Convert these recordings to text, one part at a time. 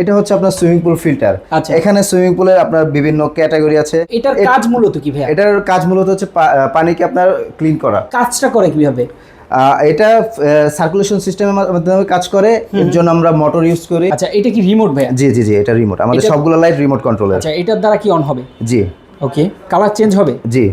এটা হচ্ছে আপনার সুইমিং পুল ফিল্টার আচ্ছা। এখানে সুইমিং পুলের আপনার বিভিন্ন ক্যাটাগরি আছে। এটার কাজ মূলত কি ভাইয়া? এটার কাজ মূলত হচ্ছে পানিকে আপনার ক্লিন করা। কাজটা করে কীভাবে? এটা সার্কুলেশন সিস্টেমের মাধ্যমে কাজ করে। এর জন্য আমরা মোটর ইউজ করি। আচ্ছা এটা কি রিমোট ভাই জি জি জি এটা রিমোট আমাদের সবগুলো লাইট রিমোট কন্ট্রোলের আচ্ছা এটার দ্বারা কি অন হবে? জি। ওকে কালার চেঞ্জ হবে? জি।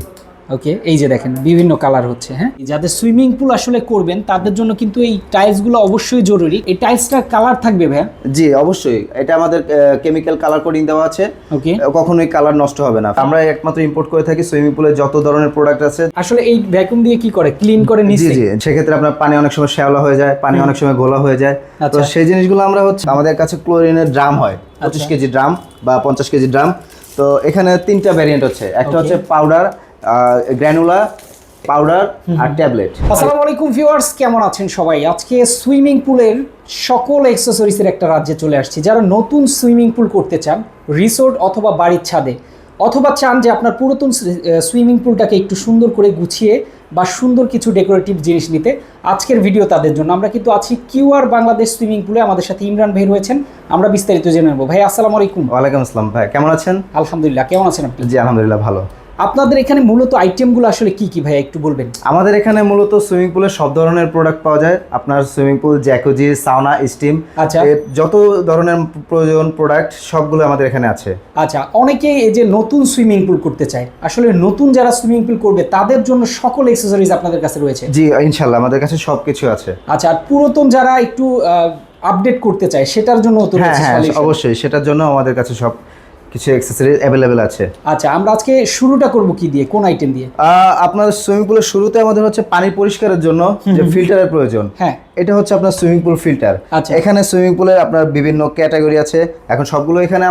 ওকে এই যে দেখেন বিভিন্ন কালার হচ্ছে হ্যাঁ? যাদের সুইমিং পুল আসলে করবেন তাদের জন্য কিন্তু এই টাইলসগুলো অবশ্যই জরুরি। এই টাইলসটার কালার থাকবে ভাইয়া? জি অবশ্যই। এটা আমাদের কেমিক্যাল কালার কোডিং দেওয়া আছে। ওকে কখনোই কালার নষ্ট হবে না। আমরা একমাত্র ইম্পোর্ট করে থাকি সুইমিং পুলে যত ধরনের প্রোডাক্ট আছে। আসলে এই ভ্যাকুয়াম দিয়ে কি করে? ক্লিন করে জি নিচ্ছে জি সেক্ষেত্রে আপনার পানি অনেক সময় শ্যাওলা হয়ে যায় পানি অনেক সময় ঘোলা হয়ে যায়। তো আচ্ছা। সেই জিনিসগুলো আমরা হচ্ছে আমাদের কাছে ক্লোরিনের ড্রাম হয় পঁচিশ আচ্ছা। কেজি ড্রাম বা পঞ্চাশ কেজি ড্রাম তো এখানে তিনটা ভ্যারিয়েন্ট হচ্ছে। একটা হচ্ছে পাউডার গ্র্যানুলা পাউডার আর ট্যাবলেট আসসালামু আলাইকুম ভিউয়ার্স কেমন আছেন সবাই? আজকে সুইমিং পুলের সকল অ্যাক্সেসরিজের একটা রাজ্যে চলে আসছি। যারা নতুন সুইমিং পুল করতে চান রিসোর্ট অথবা বাড়ির ছাদে অথবা চান যে আপনার পুরাতন সুইমিং পুলটাকে একটু সুন্দর করে গুছিয়ে বা সুন্দর কিছু ডেকোরেটিভ জিনিস নিতে আজকের ভিডিও তাদের জন্য। আমরা কিন্তু আছি কিউআর বাংলাদেশ সুইমিং পুলে আমাদের সাথে ইমরান ভাই রয়েছেন। আমরা বিস্তারিত জেনে নেব। ভাই আসসালামু আলাইকুম। ওয়ালাইকুম আসসালাম ভাই কেমন আছেন? আলহামদুলিল্লাহ কেমন আছেন আপনি? জি আলহামদুলিল্লাহ ভালো। আপনাদের এখানে মূলত আইটেমগুলো আসলে কি কি ভাই একটু বলবেন? আমাদের এখানে মূলত সুইমিং পুলে সব ধরনের প্রোডাক্ট পাওয়া যায়। আপনার swimming pool jacuzzi sauna steam আচ্ছা। যত ধরনের প্রয়োজন প্রোডাক্ট সবগুলো আমাদের এখানে আছে। আচ্ছা অনেকে এই যে নতুন সুইমিং পুল করতে চায়। আসলে নতুন যারা সুইমিং পুল করবে তাদের জন্য সকল এক্সেসরিজ আপনাদের কাছে রয়েছে? জি ইনশাল্লাহ আমাদের কাছে সব কিছু আছে। আচ্ছা আর পুরাতন যারা একটু আপডেট করতে চায় সেটার জন্য তো হ্যাঁ হ্যাঁ অবশ্যই সেটার জন্য আমাদের কাছে সব কিছু অ্যাক্সেসরি অ্যাভেলেবেল আছে। আচ্ছা আমরা আজকে শুরুটা করব কি দিয়ে কোন আইটেম দিয়ে? আপনার সুইমিং পুলের শুরুতে আমাদের হচ্ছে পানি পরিষ্কারের জন্য যে ফিল্টারের প্রয়োজন। হ্যাঁ। এটা হচ্ছে আপনার সুইমিং পুল ফিল্টার আচ্ছা। এখানে সুইমিং পুলের আপনার বিভিন্ন ক্যাটাগরি আছে। এখন সবগুলো এখানে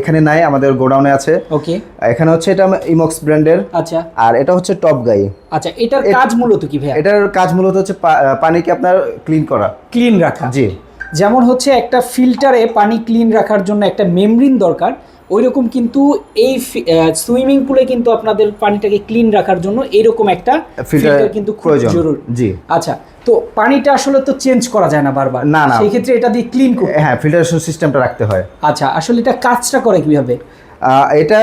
এখানে নাই আমাদের গোডাউনে আছে। ওকে এখানে হচ্ছে এটা ইমক্স ব্র্যান্ডের আচ্ছা। আর এটা হচ্ছে টপ গাই আচ্ছা এটার কাজ মূলত কি ভাইয়া? এটার কাজ মূলত হচ্ছে পানিকে আপনার ক্লিন করা। ক্লিন রাখা। জি। যেমন হচ্ছে একটা ফিল্টারে পানি ক্লিন রাখার জন্য একটা মেমব্রিন দরকার ওইরকম কিন্তু এই সুইমিং পুলে কিন্তু আপনাদের পানিটাকে ক্লিন রাখার জন্য এরকম একটা ফিল্টার কিন্তু খুব জরুরি। জি। আচ্ছা তো পানিটা আসলে তো চেঞ্জ করা যায় না বারবার। না, না। সেই ক্ষেত্রে এটা দিয়ে ক্লিন করতে হ্যাঁ ফিল্টারেশন সিস্টেমটা রাখতে হয়। আচ্ছা আসলে এটা কাজটা করে কীভাবে? এটা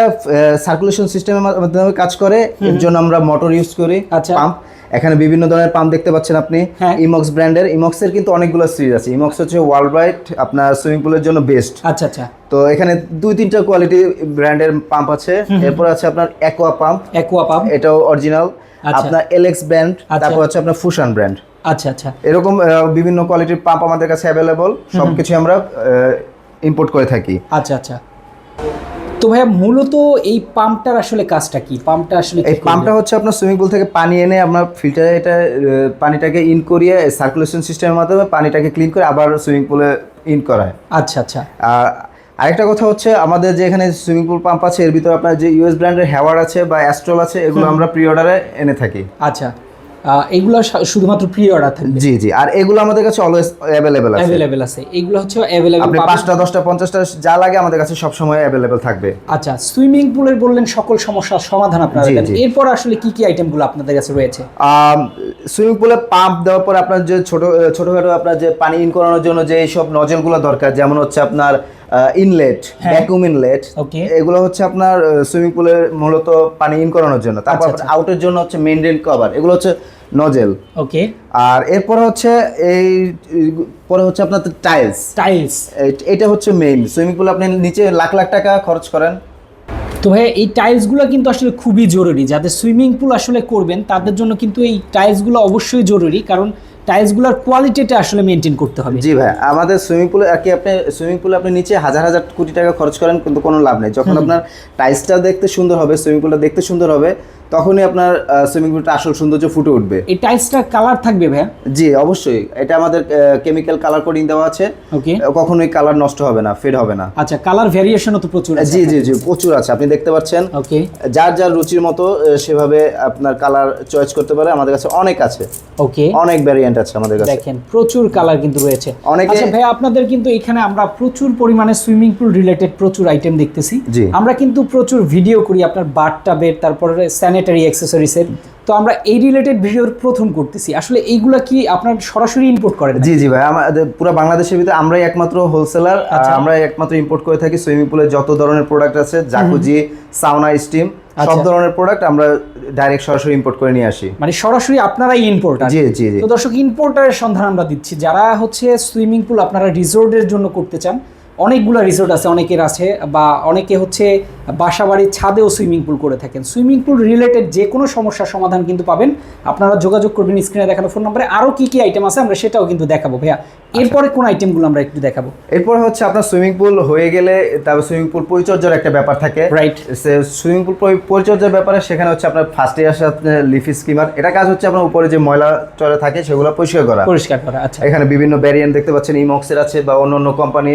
সার্কুলেশন সিস্টেমের মাধ্যমে কাজ করে। এর জন্য আমরা মোটর ইউজ করি আচ্ছা। পাম্প এখানে বিভিন্ন ধরনের পাম্প দেখতে পাচ্ছেন আপনি। ইমক্স ব্র্যান্ডের ইমক্সের কিন্তু অনেকগুলো সিরিজ আছে। ইমক্স হচ্ছে ওয়ার্ল্ড ওয়াইড আপনার সুইমিং পুলের জন্য বেস্ট আচ্ছা আচ্ছা। তো এখানে দুই তিনটা কোয়ালিটি ব্র্যান্ডের পাম্প আছে। এরপর আছে আপনার অ্যাকোয়া পাম্প অ্যাকোয়া পাম্প এটাও অরিজিনাল আচ্ছা। আপনার এলএক্স ব্র্যান্ড আচ্ছা। তারপর হচ্ছে আপনার ফুশন ব্র্যান্ড আচ্ছা আচ্ছা। এরকম বিভিন্ন কোয়ালিটির পাম্প আমাদের কাছে অ্যাভেলেবল সবকিছু আমরা ইম্পোর্ট করে থাকি। আচ্ছা আচ্ছা। তো ভাইয়া মূলত এই পাম্পটার আসলে কাজটা কি? পাম্পটা আসলে এই পাম্পটা হচ্ছে আপনার সুইমিং পুল থেকে পানি এনে আপনার ফিল্টারে এটা পানিটাকে ইন করিয়ে সার্কুলেশন সিস্টেমের মাধ্যমে পানিটাকে ক্লিন করে আবার সুইমিং পুলে ইন করায়। আচ্ছা আচ্ছা। আর আরেকটা কথা হচ্ছে আমাদের যে এখানে সুইমিং পুল পাম্প আছে এর ভিতরে আপনার যে ইউএস ব্র্যান্ডের হ্যাওয়ার আছে বা অ্যাস্ট্রল আছে এগুলো আমরা প্রি অর্ডারে এনে থাকি। আচ্ছা। এগুলো শুধুমাত্র প্রি অর্ডার থাকবে। জি জি। আর এগুলো আমাদের কাছে অলওয়েজ অ্যাভেলেবেল আছে। অ্যাভেলেবেল আছে। এগুলো হচ্ছে অ্যাভেলেবেল আপনি পাঁচটা দশটা পঞ্চাশটা যা লাগে আমাদের কাছে সবসময় অ্যাভেলেবেল থাকবে। আচ্ছা সুইমিং পুলের বললেন সকল সমস্যার সমাধান আপনারা দেন। এরপর আসলে কি কি আইটেমগুলো আপনাদের কাছে রয়েছে? সুইমিং পুলে পাম্প দেওয়ার পর আপনার যে ছোট ছোটখাটো আপনার যে পানি ইন করানোর জন্য যে এইসব নজলগুলো দরকার যেমন হচ্ছে আপনার ইনলেট। Vacuum inlet. এগুলো হচ্ছে আপনার সুইমিং পুলের মূলত পানি ইন করানোর জন্য। তারপর আচ্ছা, আচ্ছা। আউটের জন্য হচ্ছে মেনডেন কভার এগুলো হচ্ছে নজেল ওকে আর এরপরে হচ্ছে এই পরে হচ্ছে আপনার টাইলস টাইলস এটা হচ্ছে মেইন সুইমিং পুল আপনি নিচে লাখ লাখ টাকা খরচ করেন। তো ভাই এই টাইলসগুলো কিন্তু আসলে খুবই জরুরি। যাদের সুইমিং পুল আসলে করবেন তাদের জন্য কিন্তু এই টাইলসগুলো অবশ্যই জরুরি। কারণ টাইলসগুলোর কোয়ালিটিটা আসলে মেনটেন করতে হবে। জি ভাই আমাদের সুইমিং পুলে আর কি আপনি সুইমিং পুলে আপনি নিচে হাজার হাজার কোটি টাকা খরচ করেন কিন্তু কোনো লাভ নেই। যখন আপনার টাইলসটা দেখতে সুন্দর হবে সুইমিং পুলটা দেখতে সুন্দর হবে তখনই আপনার সুইমিং পুলটা আসল সৌন্দর্য ফুটে উঠবে। এই টাইলসটার কালার থাকবে ভাইয়া? জি অবশ্যই। এটা আমাদের কেমিক্যাল কালার কোডিং দেওয়া আছে। ওকে কখনোই কালার নষ্ট হবে না ফেড হবে না। আচ্ছা কালার ভ্যারিয়েশনও তো প্রচুর আছে। জি জি জি প্রচুর আছে। আপনি দেখতে পাচ্ছেন ওকে যার যার রুচির মতো সেভাবে আপনার কালার চয়েস করতে পারে। আমাদের কাছে অনেক আছে। ওকে অনেক ভ্যারিয়েন্ট আছে আমাদের কাছে। দেখেন প্রচুর কালার কিন্তু রয়েছে। অনেকে- আচ্ছা ভাই আপনাদের কিন্তু এখানে আমরা প্রচুর পরিমাণে সুইমিং পুল রিলেটেড প্রচুর আইটেম দেখতেছি। আমরা কিন্তু প্রচুর ভিডিও করি আপনার বাথটাবের তারপরে স্যানিটারি অ্যাক্সেসরিজের তো আমরা এই রিলেটেড ভিডিওর প্রথম করতেছি। আসলে এইগুলা কি আপনার সরাসরি ইম্পোর্ট করেন জি জি ভাই আমাদের পুরো বাংলাদেশের ভিতরে আমরাই একমাত্র হোলসেলার আচ্ছা। আমরাই একমাত্র ইম্পোর্ট করে থাকি। সুইমিং পুলে যত ধরনের প্রোডাক্ট আছে জাকুজি সাউনা স্টিম সব। ধরনের প্রোডাক্ট আমরা ডাইরেক্ট সরাসরি ইম্পোর্ট করে নিয়ে আসি। মানে সরাসরি আপনারাই ইম্পোর্টার জি জি জি। তো দর্শক ইম্পোর্টারের সন্ধান আমরা দিচ্ছি। যারা হচ্ছে সুইমিং পুল আপনারা রিসোর্টের জন্য করতে চান অনেকগুলো রিসোর্ট আছে অনেকের আছে বা অনেকে হচ্ছে বাসা বাড়ির ছাদেও সুইমিং পুল করে থাকেন। সুইমিং পুল রিলেটেড যে কোনো সমস্যার সমাধান কিন্তু পাবেন। আপনারা যোগাযোগ করবেন স্ক্রিনে দেখানো ফোন নম্বরে আরও কী কী আইটেম আছে আমরা সেটাও কিন্তু দেখাবো ভাইয়া। এরপরে কোন আইটেমগুলো আমরা একটু দেখাবো? এরপর হচ্ছে আপনার সুইমিং পুল হয়ে গেলে তারপর সুইমিং পুল পরিচর্যার একটা ব্যাপার থাকে। রাইট সুইমিং পুল পরিচর্যার ব্যাপারে সেখানে হচ্ছে আপনার ফার্স্টে আসে আপনার লিফি স্কিমার এটা কাজ হচ্ছে আপনার উপরে যে ময়লা চলে থাকে সেগুলো পরিষ্কার করা। পরিষ্কার করা আচ্ছা। এখানে বিভিন্ন ভ্যারিয়েন্ট দেখতে পাচ্ছেন ইমক্সের আছে বা অন্য অন্য কোম্পানি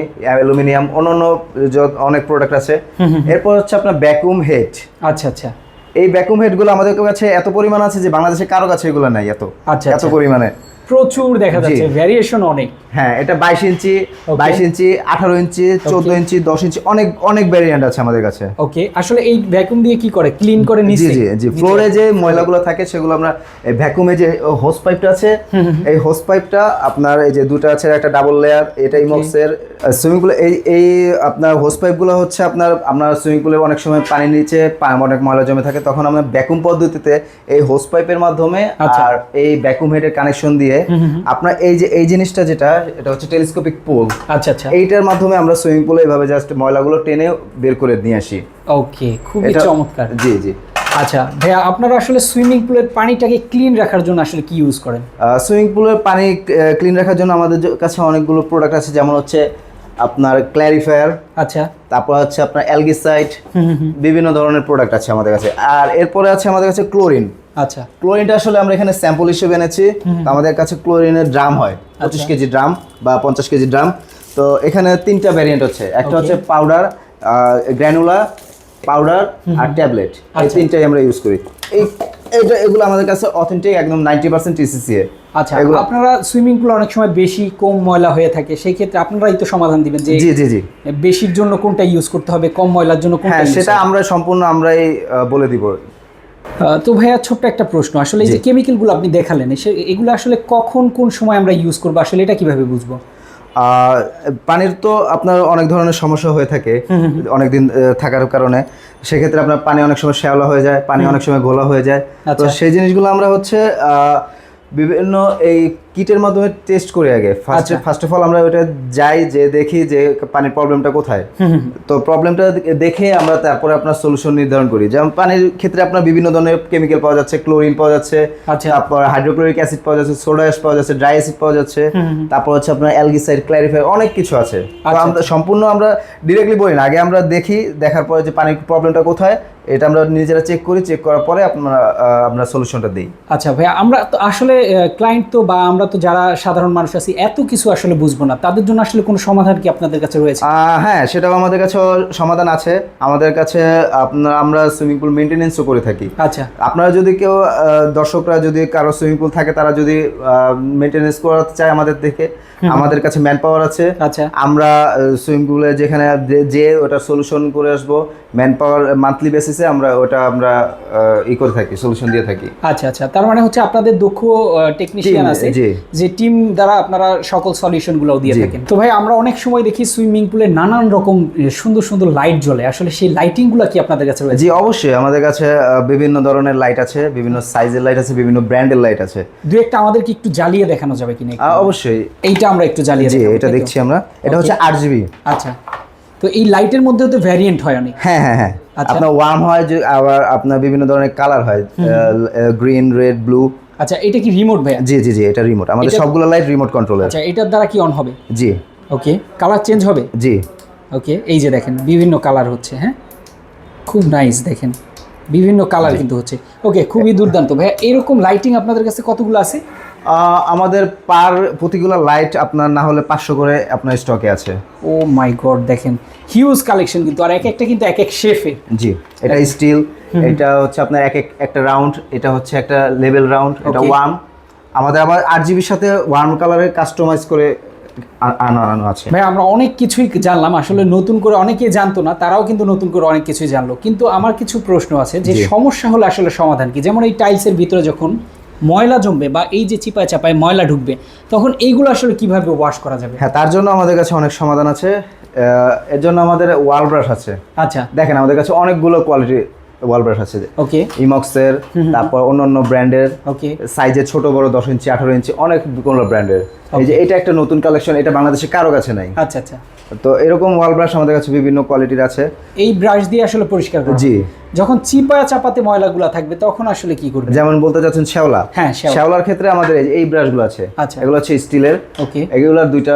অ্যালুমিনিয়াম অন্যান্য অন্য অনেক প্রোডাক্ট আছে। এরপর হচ্ছে আপনার ভ্যাকুম হেড আচ্ছা আচ্ছা। এই ভ্যাকুম হেডগুলো আমাদের কাছে এত পরিমাণ আছে যে বাংলাদেশে কারও কাছে এগুলো নাই এত। আচ্ছা, এত আচ্ছা। পরিমাণে। প্রচুর দেখা। যাচ্ছে ভ্যারিয়েশন অনেক। হ্যাঁ এটা বাইশ ইঞ্চি বাইশ ইঞ্চি আঠারো ইঞ্চি চোদ্দ ইঞ্চি দশ ইঞ্চি অনেক অনেক ভ্যারিয়েন্ট আছে আমাদের কাছে। ওকে আসলে এই ভ্যাকুম দিয়ে কি করে? ক্লিন করে নিচে। জি জি ফ্লোরে যে ময়লাগুলো থাকে সেগুলো আমরা ভ্যাকুমে যে হোস পাইপটা আছে এই হোস পাইপটা আপনার এই যে দুটো আছে একটা ডাবল লেয়ার এটা ইমক্সের সুইমিং পুলে এই এই আপনার হোস পাইপগুলো হচ্ছে আপনার আপনার সুইমিং পুলে অনেক সময় পানির নিচে অনেক ময়লা জমে থাকে তখন আমরা ভ্যাকুম পদ্ধতিতে এই হোস পাইপের মাধ্যমে আচ্ছা। আর এই ভ্যাকুম হেডের কানেকশন দিয়ে আপনার এই যে এই জিনিসটা যেটা এটা হচ্ছে টেলিস্কোপিক পুল। আচ্ছা আচ্ছা। এইটার মাধ্যমে আমরা সুইমিং পুলে এভাবে জাস্ট ময়লাগুলো টেনে বের করে নিয়ে আসি। ওকে খুবই চমৎকার। জি জি। আচ্ছা ভাইয়া আপনারা আসলে সুইমিং পুলের পানিটাকে ক্লিন রাখার জন্য আসলে কি ইউজ করেন? সুইমিং পুলের পানি ক্লিন রাখার জন্য আমাদের কাছে অনেকগুলো প্রোডাক্ট আছে যেমন হচ্ছে আপনার ক্ল্যারিফায়ার আচ্ছা। তারপর হচ্ছে আপনার অ্যালগিসাইড বিভিন্ন ধরনের প্রোডাক্ট আছে আমাদের কাছে। আর এরপরে আছে আমাদের কাছে ক্লোরিন। আচ্ছা। ক্লোরিনটা আসলে আমরা এখানে স্যাম্পল হিসেবে এনেছি। তো আমাদের কাছে ক্লোরিনের ড্রাম হয় পঁচিশ আচ্ছা। কেজি ড্রাম বা পঞ্চাশ কেজি ড্রাম। তো এখানে তিনটা ভ্যারিয়েন্ট হচ্ছে। একটা হচ্ছে পাউডার গ্র্যানুলা পাউডার আর ট্যাবলেট এই আচ্ছা। তিনটাই আমরা ইউজ করি। এই এটা এগুলো আমাদের কাছে অথেন্টিক একদম নাইনটি পার্সেন্ট টিসিসি আচ্ছা আপনারা সুইমিং পুল অনেক সময় বেশি কম ময়লা হয়ে থাকে সেই ক্ষেত্রে আপনারাই তো সমাধান দিবেন যে জি জি জি। বেশির জন্য কোনটা ইউজ করতে হবে কম ময়লার জন্য কোনটা হ্যাঁ সেটা আমরা সম্পূর্ণ আমরাই বলে দিব। তো ভাইয়া ছোট্ট একটা প্রশ্ন আসলে এই যে। কেমিক্যালগুলো আপনি দেখালেন সে- এগুলো আসলে কখন কোন সময় আমরা ইউজ করব আসলে এটা কীভাবে বুঝব? পানির তো আপনার অনেক ধরনের সমস্যা হয়ে থাকে অনেক দিন থাকার কারণে। সেক্ষেত্রে আপনার পানি অনেক সময় শ্যাওলা হয়ে যায় পানি অনেক সময় ঘোলা হয়ে যায়। তো আচ্ছা। সেই জিনিসগুলো আমরা হচ্ছে আহ, বিভিন্ন এই কিটের মাধ্যমে টেস্ট করি আগে। ফার্স্ট। ফার্স্ট অফ অল আমরা ওটা যাই যে দেখি যে পানির প্রবলেমটা কোথায়। তো প্রবলেমটা দেখে আমরা তারপরে আপনার সলিউশন নির্ধারণ করি। যেমন পানির ক্ষেত্রে আপনার বিভিন্ন ধরনের কেমিক্যাল পাওয়া যাচ্ছে ক্লোরিন পাওয়া যাচ্ছে আচ্ছা। তারপর হাইড্রোক্লোরিক অ্যাসিড পাওয়া যাচ্ছে সোডা অ্যাশ পাওয়া যাচ্ছে ড্রাই অ্যাসিড পাওয়া যাচ্ছে তারপর হচ্ছে আপনার অ্যালগিসাইড ক্ল্যারিফাই অনেক কিছু আছে। তো আচ্ছা, আমরা সম্পূর্ণ আমরা ডিরেক্টলি বলি না। আগে আমরা দেখি দেখার পরে যে পানির প্রবলেমটা কোথায় এটা আমরা নিজেরা চেক করি চেক করার পরে আপনারা আমরা সলিউশনটা দিই। আচ্ছা ভাইয়া আমরা তো আসলে ক্লায়েন্ট তো বা আমরা তো যারা সাধারণ মানুষ আছি এত কিছু আসলে বুঝব না। তাদের জন্য আসলে কোনো সমাধান কি আপনাদের কাছে রয়েছে? হ্যাঁ সেটাও আমাদের কাছে সমাধান আছে। আমাদের কাছে আপনার আমরা সুইমিং পুল মেনটেনেন্সও করে থাকি। আচ্ছা। আপনারা যদি কেউ দর্শকরা যদি কারও সুইমিং পুল থাকে তারা যদি মেনটেনেন্স করাতে চায় আমাদের থেকে আমাদের কাছে ম্যান পাওয়ার আছে। আচ্ছা। আমরা সুইমিং পুলে যেখানে যে ওটা সলিউশন করে আসব ম্যান পাওয়ার মান্থলি বেসিসে আমরা ওটা আমরা ই করে থাকি সলিউশন দিয়ে থাকি। আচ্ছা আচ্ছা। তার মানে হচ্ছে আপনাদের দক্ষ টেকনিশিয়ান আছে যে টিম দ্বারা আপনারা সকল সলিউশনগুলো দিয়ে। থাকেন। তো ভাই আমরা অনেক সময় দেখি সুইমিং পুলে নানান রকম সুন্দর সুন্দর লাইট জ্বলে। আসলে সেই লাইটিংগুলো কি আপনাদের কাছে রয়েছে? জি অবশ্যই। আমাদের কাছে বিভিন্ন ধরনের লাইট আছে বিভিন্ন সাইজের লাইট আছে বিভিন্ন ব্র্যান্ডের লাইট আছে। দু একটা আমাদেরকে একটু জ্বালিয়ে দেখানো যাবে কিনা অবশ্যই। এইটা আমরা একটু জ্বালিয়ে জি এটা দেখছি আমরা। এটা হচ্ছে আট জিবি আচ্ছা। তো এই লাইটের মধ্যেও তো ভ্যারিয়েন্ট হয় অনেক। হ্যাঁ হ্যাঁ হ্যাঁ। আপনার ওয়ার্ম হয় যে আবার আপনার বিভিন্ন ধরনের কালার হয় গ্রিন রেড ব্লু আচ্ছা এটা কি রিমোট ভাইয়া? জি জি জি এটা রিমোট আমাদের সবগুলো লাইট রিমোট কন্ট্রোলের আচ্ছা এটার দ্বারা কি অন হবে? জি। ওকে কালার চেঞ্জ হবে? জি। ওকে এই যে দেখেন বিভিন্ন কালার হচ্ছে হ্যাঁ? খুব নাইস দেখেন বিভিন্ন কালার কিন্তু হচ্ছে। ওকে খুবই দুর্দান্ত ভাইয়া। এরকম লাইটিং আপনাদের কাছে কতগুলো আছে? আমাদের পার প্রতিগুলো লাইট আপনার না হলে পাঁচশো করে আপনার স্টকে আছে। ও মাই গড দেখেন হিউজ কালেকশন কিন্তু আর এক একটা কিন্তু এক এক শেফের জি এটা স্টিল এটা হচ্ছে আপনার এক এক একটা রাউন্ড এটা হচ্ছে একটা লেভেল রাউন্ড এটা. ওয়ার্ম আমাদের আবার আট জিবির সাথে ওয়ার্ম কালারের কাস্টমাইজ করে আনানো আছে। ভাই আমরা অনেক কিছুই জানলাম আসলে নতুন করে অনেকেই জানতো না তারাও কিন্তু নতুন করে অনেক কিছুই জানলো। কিন্তু আমার কিছু প্রশ্ন আছে যে সমস্যা হলে আসলে সমাধান কি? যেমন এই টাইলসের ভিতরে যখন ময়লা জমবে বা এই যে চিপায় চাপায় ময়লা ঢুকবে তখন এইগুলো আসলে কীভাবে ওয়াশ করা যাবে? হ্যাঁ তার জন্য আমাদের কাছে অনেক সমাধান আছে। এর জন্য আমাদের ওয়াল ব্রাশ আছে। আচ্ছা। দেখেন আমাদের কাছে অনেকগুলো কোয়ালিটি ওয়াল ব্রাশ আছে। ওকে ইমক্সের তারপর অন্য অন্য ব্র্যান্ডের ওকে সাইজে ছোট বড় দশ ইঞ্চি আঠারো ইঞ্চি অনেকগুলো ব্র্যান্ডের এই যে এটা একটা নতুন কালেকশন এটা বাংলাদেশে কারও কাছে নাই। আচ্ছা আচ্ছা। তো এরকম ওয়াল ব্রাশ আমাদের কাছে বিভিন্ন কোয়ালিটির আছে। এই ব্রাশ দিয়ে আসলে পরিষ্কার করবে জি। যখন চিপায় চাপাতে ময়লাগুলো থাকবে তখন আসলে কি করবে যেমন বলতে চাচ্ছেন শ্যাওলা। হ্যাঁ শ্যাওলা। শ্যাওলার ক্ষেত্রে আমাদের এই ব্রাশগুলো আছে। আচ্ছা। এগুলো হচ্ছে স্টিলের ওকে এগুলোর দুইটা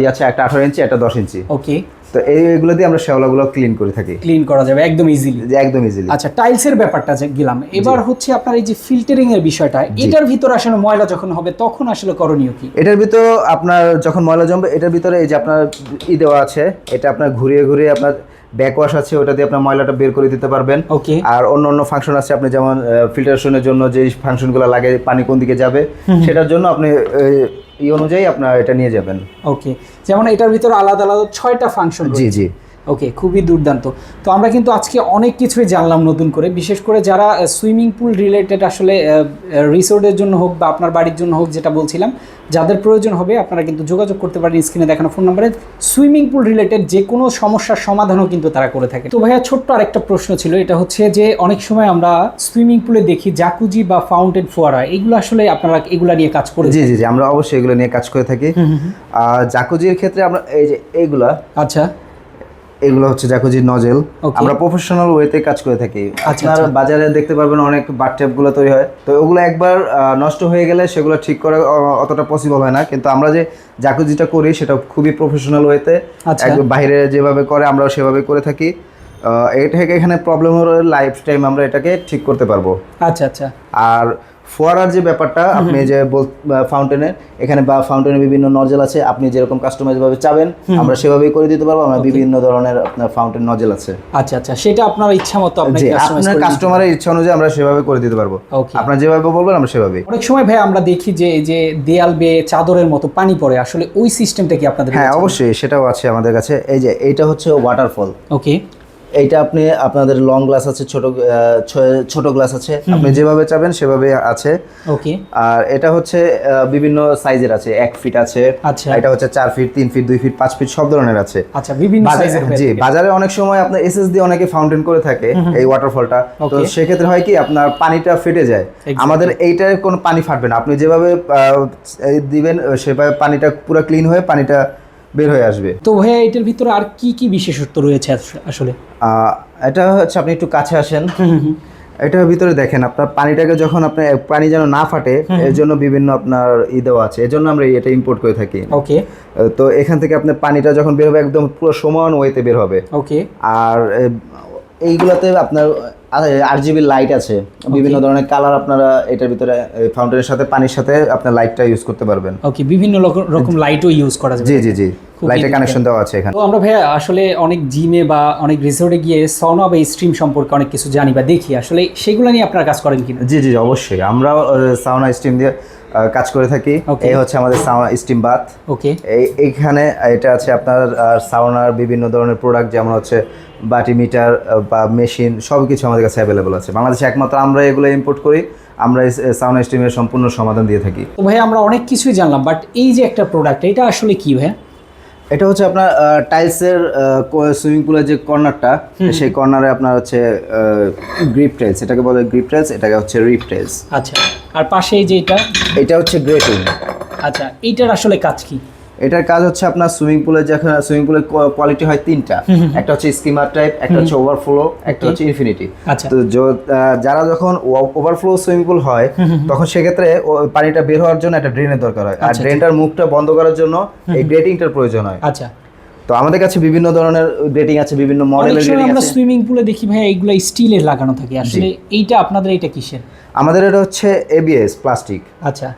ই আছে একটা আঠারো ইঞ্চি একটা দশ ইঞ্চি ওকে তো এইগুলো দিয়ে আমরা শ্যাওলাগুলো ক্লিন করে থাকি। ক্লিন করা যাবে একদম ইজিলি যে একদম ইজিলি আচ্ছা টাইলসের ব্যাপারটা যে গেলাম। এবার হচ্ছে আপনার এই যে ফিল্টারিং এর বিষয়টা এটার ভিতর আসলে ময়লা যখন হবে তখন আসলে করণীয় কি? এটার ভিতর আপনার যখন ময়লা জমবে এটার ভিতরে এই যে আপনার ই দেওয়া আছে এটা আপনার ঘুরিয়ে ঘুরিয়ে আপনার ব্যাক ওয়াশ আছে ওটা দিয়ে আপনার ময়লাটা বের করে দিতে পারবেন। ওকে আর অন্য অন্য ফাংশন আছে আপনি যেমন ফিল্টারেশনের জন্য যে ফাংশনগুলো লাগে পানি কোন দিকে যাবে সেটার জন্য আপনি এই অনুযায়ী আপনার এটা নিয়ে যাবেন। ওকে যেমন এটার ভিতরে আলাদা আলাদা ছয়টা ফাংশন জি জি। ওকে খুবই দুর্দান্ত। তো আমরা কিন্তু আজকে অনেক কিছুই জানলাম নতুন করে। বিশেষ করে যারা সুইমিং পুল রিলেটেড আসলে রিসোর্টের জন্য হোক বা আপনার বাড়ির জন্য হোক যেটা বলছিলাম যাদের প্রয়োজন হবে আপনারা কিন্তু যোগাযোগ করতে পারেন স্ক্রিনে দেখানো ফোন নাম্বারে সুইমিং পুল রিলেটেড যে কোনো সমস্যার সমাধানও কিন্তু তারা করে থাকে। তো ভাইয়া ছোট্ট আরেকটা প্রশ্ন ছিল এটা হচ্ছে যে অনেক সময় আমরা সুইমিং পুলে দেখি জাকুজি বা ফাউন্টেন ফোয়ারা এগুলো আসলে আপনারা এগুলা নিয়ে কাজ করে জি জি জি আমরা অবশ্যই এগুলো নিয়ে কাজ করে থাকি। আর জাকুজির ক্ষেত্রে আমরা এই যে এইগুলা আচ্ছা। এগুলো হচ্ছে জাকুজির নজেল আমরা প্রফেশনাল ওয়েতে কাজ করে থাকি। আচ্ছা, আপনার বাজারে দেখতে পারবেন অনেক বাথট্যাপগুলো তৈরি হয়। তো ওগুলো একবার নষ্ট হয়ে গেলে সেগুলো ঠিক করা অতটা পসিবল হয় না। কিন্তু আমরা যে জাকুজিটা করি সেটা খুবই প্রফেশনাল ওয়েতে আচ্ছা। বাইরে যেভাবে করে আমরাও সেভাবে করে থাকি। এটা থেকে এখানে প্রবলেম হলে লাইফ টাইম আমরা এটাকে ঠিক করতে পারব। আচ্ছা আচ্ছা। আর ফোয়ারার যে ব্যাপারটা আপনি যে ফাউন্টেনের এখানে বা ফাউন্টেনের বিভিন্ন নজেল আছে আপনি যেরকম কাস্টমাইজ ভাবে চাবেন আমরা সেভাবেই করে দিতে পারব আমরা বিভিন্ন ধরনের আপনার ফাউন্টেন নজেল আছে। আচ্ছা আচ্ছা সেটা আপনার ইচ্ছা মতো আপনি আপনার কাস্টমারের ইচ্ছা অনুযায়ী আমরা সেভাবে করে দিতে পারব. আপনার যেভাবে বলবেন আমরা সেভাবেই। অনেক সময় ভাই আমরা দেখি যে এই যে দেয়াল বেয়ে চাদরের মতো পানি পড়ে আসলে ওই সিস্টেমটা কি আপনাদের হ্যাঁ অবশ্যই সেটাও আছে আমাদের কাছে। এই যে এটা হচ্ছে ওয়াটারফল ওকে এইটা আপনি আপনাদের লং গ্লাস আছে ছোট ছোট গ্লাস আছে। আপনি যেভাবে চাবেন সেভাবে আছে। ওকে আর এটা হচ্ছে বিভিন্ন সাইজের আছে। এক ফিট আছে। আচ্ছা। এটা হচ্ছে চার ফিট তিন ফিট দুই ফিট পাঁচ ফিট সব ধরনের আছে। আচ্ছা বিভিন্ন সাইজের জি বাজারে অনেক সময় আপনার এসএস দিয়ে অনেকে ফাউন্টেন করে থাকে এই ওয়াটারফলটা তো. সেক্ষেত্রে হয় কি আপনার পানিটা ফেটে যায়। আমাদের এইটার কোনো পানি ফাটবে না। আপনি যেভাবে দিবেন সেভাবে পানিটা পুরো ক্লিন হয়ে পানিটা বের হয়ে আসবে। তো ভাইয়া এটার ভিতরে আর কি কি বিশেষত্ব রয়েছে আসলে? এটা হচ্ছে আপনি একটু কাছে আসেন। এটার ভিতরে দেখেন আপনার পানিটাকে যখন আপনার পানি যেন না ফাটে এর জন্য বিভিন্ন আপনার ই দেওয়া আছে। এর জন্য আমরা এটা ইম্পোর্ট করে থাকি। ওকে তো এখান থেকে আপনার পানিটা যখন বের হবে একদম পুরো সমান ওয়েতে বের হবে। ওকে আর এইগুলোতে আপনার আর জিবি লাইট আছে। বিভিন্ন ধরনের কালার আপনারা এটার ভিতরে ফাউন্টেনের সাথে পানির সাথে আপনার লাইটটা ইউজ করতে পারবেন। ওকে বিভিন্ন রকম- লাইটও ইউজ করা যাবে। জি জি জি। লাইটের কানেকশন দেওয়া আছে এখানে। তো আমরা ভাইয়া আসলে অনেক জিমে বা অনেক রিসোর্টে গিয়ে সনা বা স্ট্রিম সম্পর্কে অনেক কিছু জানি বা দেখি। আসলে সেগুলো নিয়ে আপনারা কাজ করেন কিনা? জি জি অবশ্যই। আমরা সাউনা স্ট্রিম দিয়ে কাজ করে থাকি. এই হচ্ছে আমাদের সাউনা স্টিম বাথ। ওকে এই এইখানে এটা আছে আপনার সাউনার বিভিন্ন ধরনের প্রোডাক্ট যেমন হচ্ছে বাটি মিটার বা মেশিন সব কিছু আমাদের কাছে অ্যাভেলেবল আছে। বাংলাদেশে একমাত্র আমরা এগুলো ইম্পোর্ট করি আমরা সাউনা স্টিমের সম্পূর্ণ সমাধান দিয়ে থাকি। তো ভাই আমরা অনেক কিছুই জানলাম বাট এই যে একটা প্রোডাক্ট এটা আসলে কি ভাইয়া এটা হচ্ছে আপনার টাইলসের সুইমিং পুলের যে কর্নারটা সেই কর্নারে আপনার হচ্ছে গ্রিপ টাইলস এটাকে বলে গ্রিপ টাইলস এটাকে হচ্ছে রিপ টাইলস আচ্ছা আর পাশে এই যে এটা? এটা হচ্ছে গ্রেটিং আচ্ছা এইটার আসলে কাজ কি? এটার কাজ হচ্ছে আপনার সুইমিং পুলের যখন সুইমিং পুলের কোয়ালিটি হয় তিনটা। একটা হচ্ছে স্কিমার টাইপ একটা হচ্ছে ওভারফ্লো একটা হচ্ছে ইনফিনিটি আচ্ছা। তো যারা যখন ওভারফ্লো সুইমিং পুল হয় তখন সেক্ষেত্রে পানিটা বের হওয়ার জন্য একটা ড্রেনের দরকার হয়। আর আচ্ছা, ড্রেনটার মুখটা বন্ধ করার জন্য এই গ্রেটিংটার প্রয়োজন হয়। আচ্ছা। তো আমাদের কাছে বিভিন্ন ধরনের গ্রেটিং আছে বিভিন্ন মডেলের গ্রেটিং আমরা আছে। সুইমিং পুলে দেখি ভাই এইগুলো স্টিলের লাগানো থাকে। আসলে এইটা আপনাদের এটা কিসের? আমাদের এটা হচ্ছে এবিএস প্লাস্টিক আচ্ছা।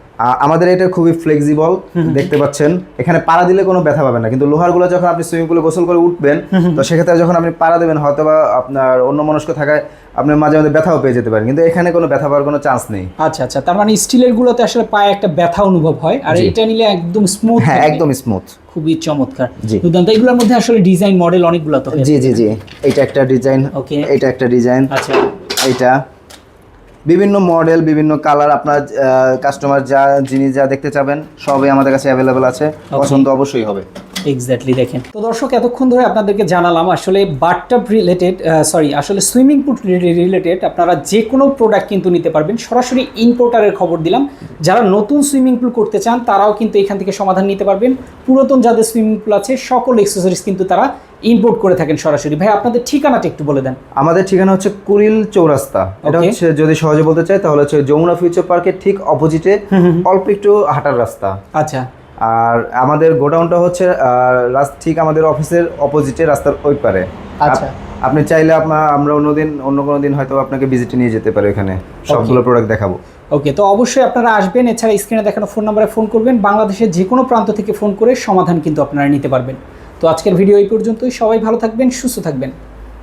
আমাদের এটা খুবই ফ্লেক্সিবল দেখতে পাচ্ছেন। এখানে পাড়া দিলে কোনো ব্যথা পাবেন না। কিন্তু লোহারগুলো যখন আপনি সুইমিং পুলে গোসল করে উঠবেন তো সেক্ষেত্রে যখন আপনি পাড়া দেবেন হয়তো বা আপনার অন্য মনস্ক থাকায় আপনি মাঝে মাঝে ব্যথাও পেয়ে যেতে পারেন। কিন্তু এখানে কোনো ব্যথা পাওয়ার কোনো চান্স নেই। আচ্ছা আচ্ছা। তার মানে স্টিলের গুলোতে আসলে পায়ে একটা ব্যথা অনুভব হয়। আর এটা নিলে একদম স্মুথ হ্যাঁ একদম স্মুথ খুবই চমৎকার। দুর্দান্ত। এগুলোর মধ্যে আসলে ডিজাইন মডেল অনেকগুলো তো জি জি জি। এটা একটা ডিজাইন ওকে এটা একটা ডিজাইন আচ্ছা। এটা বিভিন্ন মডেল বিভিন্ন কালার আপনার কাস্টমার যা জিনিস যা দেখতে চাবেন সবই আমাদের কাছে অ্যাভেলেবেল আছে। পছন্দ অবশ্যই হবে। এক্স্যাক্টলি দেখেন। তো দর্শক এতক্ষণ ধরে আপনাদেরকে জানালাম আসলে বাথটাব রিলেটেড সরি আসলে সুইমিং পুল রিলেটেড আপনারা যে কোনো প্রোডাক্ট কিন্তু নিতে পারবেন। সরাসরি ইম্পোর্টারের খবর দিলাম। যারা নতুন সুইমিং পুল করতে চান তারাও কিন্তু এখান থেকে সমাধান নিতে পারবেন। পুরাতন যাদের সুইমিং পুল আছে সকল এক্সেসরিজ কিন্তু তারা ইম্পোর্ট করে থাকেন সরাসরি। ভাই আপনাদের ঠিকানাটা একটু বলে দেন। আমাদের ঠিকানা হচ্ছে কুড়িল চৌরাস্তা। এটা হচ্ছে যদি সহজে বলতে চাই তাহলে হচ্ছে যমুনা ফিউচার পার্কের ঠিক অপোজিটে অল্প একটু হাঁটার রাস্তা। আচ্ছা। আর আমাদের গোডাউনটা হচ্ছে ঠিক আমাদের অফিসের অপোজিটে রাস্তার ওই পারে। আচ্ছা। আপনি চাইলে আপনার আমরা অন্যদিন অন্য কোনো দিন হয়তো আপনাকে ভিজিটে নিয়ে যেতে পারি ওখানে। সবগুলো প্রোডাক্ট দেখাবো। ওকে তো অবশ্যই আপনারা আসবেন এছাড়া স্ক্রিনে দেখানো ফোন নাম্বারে ফোন করবেন। বাংলাদেশের যে কোনো প্রান্ত থেকে ফোন করে সমাধান কিন্তু আপনারা নিতে পারবেন। তো আজকের ভিডিও এই পর্যন্তই। সবাই ভালো থাকবেন সুস্থ থাকবেন।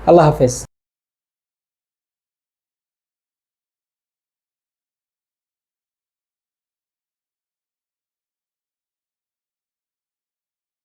আল্লাহ হাফেজ।